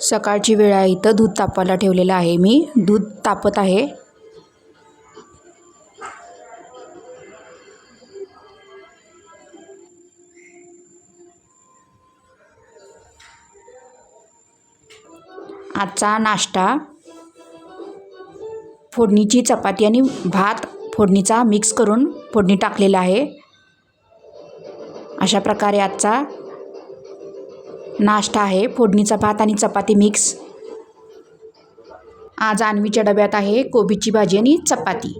सकाळची वेळ आहे. इथं दूध तापायला ठेवलेलं आहे. मी दूध तापत आहे. आजचा नाश्ता. फोडणीची चपाती आणि भात फोडणीचा मिक्स करून फोडणी टाकलेला आहे. अशा प्रकारे आजचा नाश्ता आहे. फोडणीचा भात आणि चपाती मिक्स आज आणवीच्या डब्यात आहे कोबीची भाजी आणि चपाती.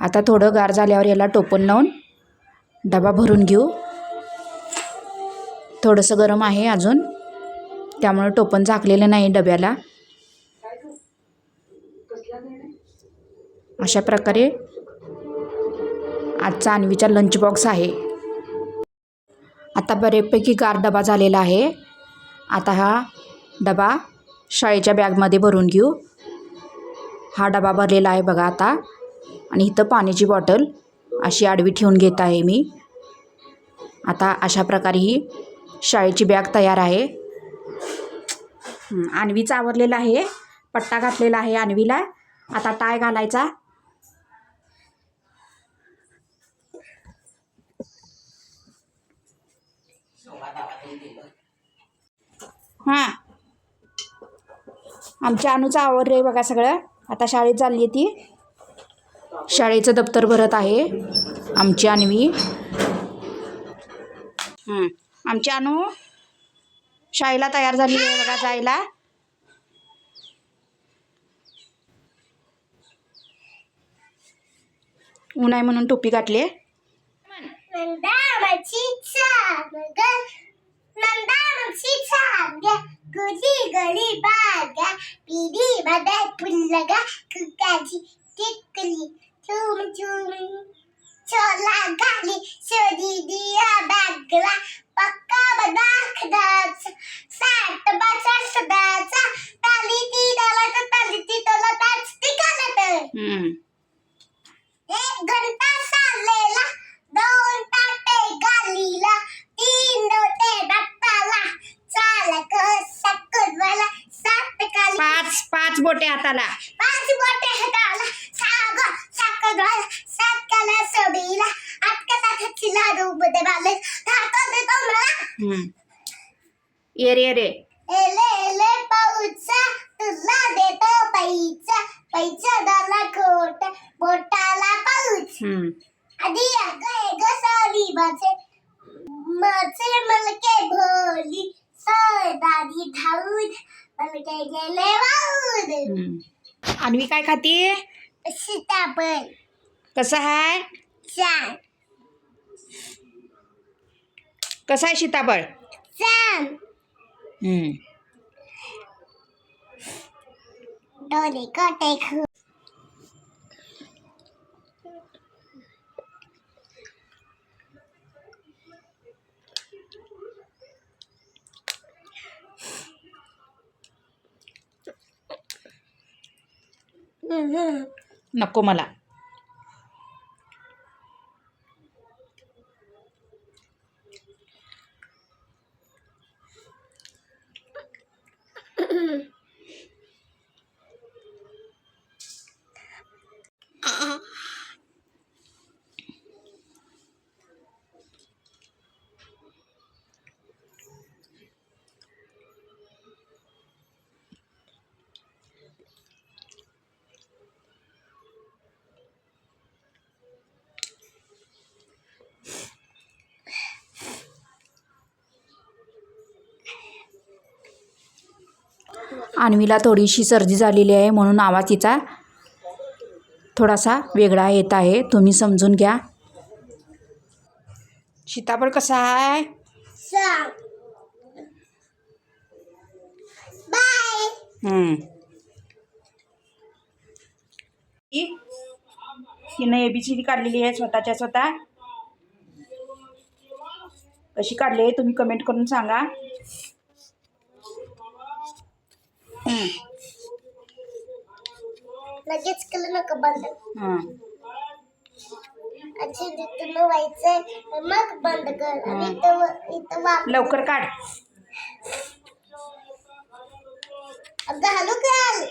आता थोडं गार झाल्यावर याला टोपण लावून डबा भरून घेऊ. थोडंसं गरम आहे अजून. त्यामुळे टोपण झाकलेलं नाही डब्याला. अशा प्रकारे आजचा अन्वीचा लंच बॉक्स आहे. आता बऱ्यापैकी गार डबा झालेला आहे. आता हा डबा शाळेच्या बॅगमध्ये भरून घेऊ. हा डबा भरलेला आहे बघा आता. आणि इथं पाण्याची बॉटल अशी आडवी ठेवून घेत आहे मी. आता अशा प्रकारे ही शाळेची बॅग तयार आहे. आणवी अन्वीचा आवरलेला आहे. पट्टा घातलेला आहे आणवीला. आता टाय घालायचा. हां. आमच्या अनुचं आवडलं आहे बघा सगळं. आता शाळेत चालली आहे ती. शाळेचं दप्तर भरत आहे आमची आणवी. हं, आमची अनु. शाळेला तयार झाली आहे बघा जायला ऊन आहे म्हणून टोपी घातली आहे टिकली चुम चोला गाली शोधी दिया बागला पक्का बदा खदाच साठ बचा सदाचा. ताली ती डाला तर ताली ती तोला ताच टिकाला तर. एक घंटा चाललेला दोन ताटे गालीला तीन दोटे दत्ताला चालक सकरवाला सात काली पाच पाच बोटे हाताला. पाच बोटे हाताला. साग सात काला सोबीला आठ कथा खचिला रूप दे बाले धातो दे तो मला हं. ये रे ये रे. एले एले पाऊचा तुला देतो दाला खोट बोटाला पाऊच. आधी अगं ग सारी बाचे मचे मलके भोली दादी धाऊद मलके गेले वाऊद. अन्वी काय खाती? सीताफळ. कसं आहे छान. कसं आहे सीताफळ? छान. डोले कोटे खू. नको मला. अन्वीला थोडीशी सर्दी झालेली आहे म्हणून आवाज तिचा थोडासा वेगळा येत आहे. तुम्ही समजून घ्या. सीताफळ कसा आहे? सांग. बाय. हं. ही- हिनं ए बी सी डी काढलेली आहे स्वतःच्या स्वतः. कशी काढली आहे तुम्ही कमेंट करून सांगा हं. लगेच केलं नका बंद. हां. आणि इथून व्हायचंय मग बंद कर. आणि इथं इथं वाप लवकर काढ. घालू घाल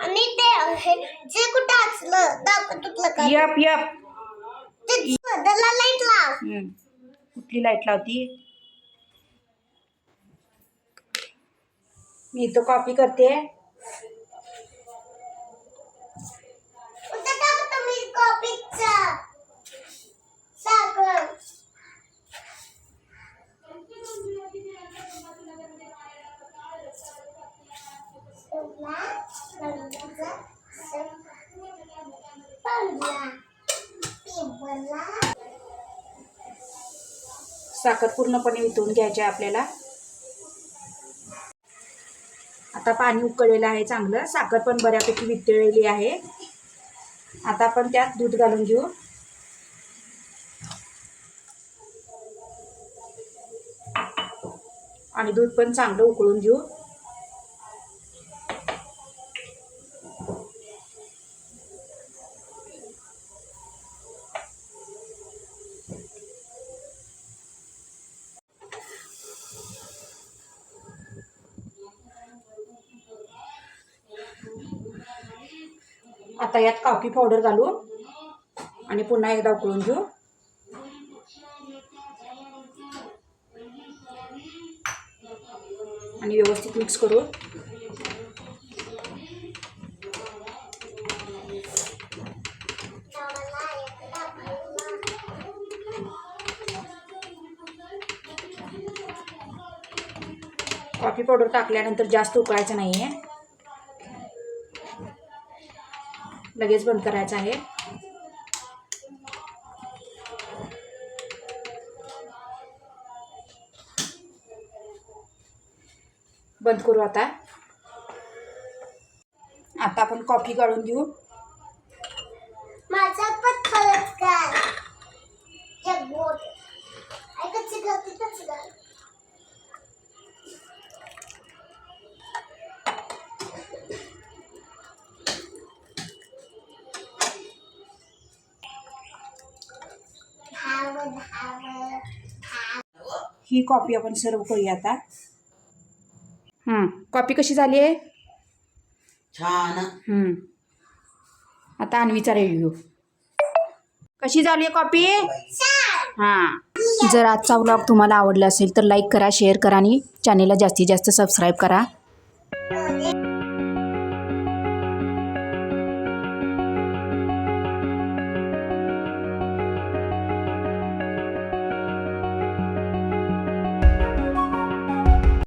आणि ते हे जे कुठं असलं दाखव तुला का यप यप. ते लाइट लाव. हम्म. कुठली लाइट लावती? मी इथं कॉपी करते. साखर साखर पूर्णपणे वितळून घ्यायची आपल्याला. आता पाणी उकळलेलं आहे चांगलं. साखर पण बऱ्यापैकी वितळलेली आहे. आता आपण त्यात दूध घालून घेऊ. आणि दूध पण चांगलं उकळून घेऊ. आता यात कॉफी पावडर घालू आणि पुन्हा एकदा उकळून घेऊ. आणि व्यवस्थित मिक्स करू. कॉफी पावडर टाकल्यानंतर जास्त उकळायचं नाही आहे लगेच बंद करायचं आहे. बंद करू आता. आता आपण कॉफी काढून घेऊ. ही कॉफी आपण सर्व करूया आता. हां कॉफी कशी झाली आहे? छान. हम्म. आता अन्वीचा रिव्ह्यू कशी झाली आहे कॉफी हां. जर आजचा व्लॉग तुम्हाला आवडला असेल तर लाईक करा शेअर करा आणि चॅनेलला जास्तीत जास्त सबस्क्राईब करा.